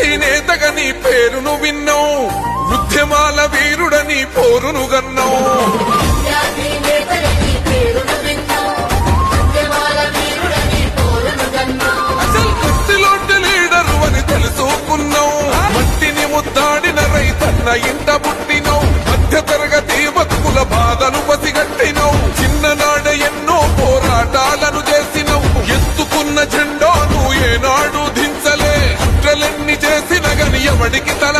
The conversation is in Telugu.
జాతి నేతగా నీ పేరును విన్నావు. ఉద్యమాల వీరుడని పోరును గన్నావు. జాతి నేతలని అసలు కత్తిలోటి లీడరు అని తెలుసుకున్నావు. మట్టిని ముద్దాడిన రైతన్న ఇంత வடுக்கி தலை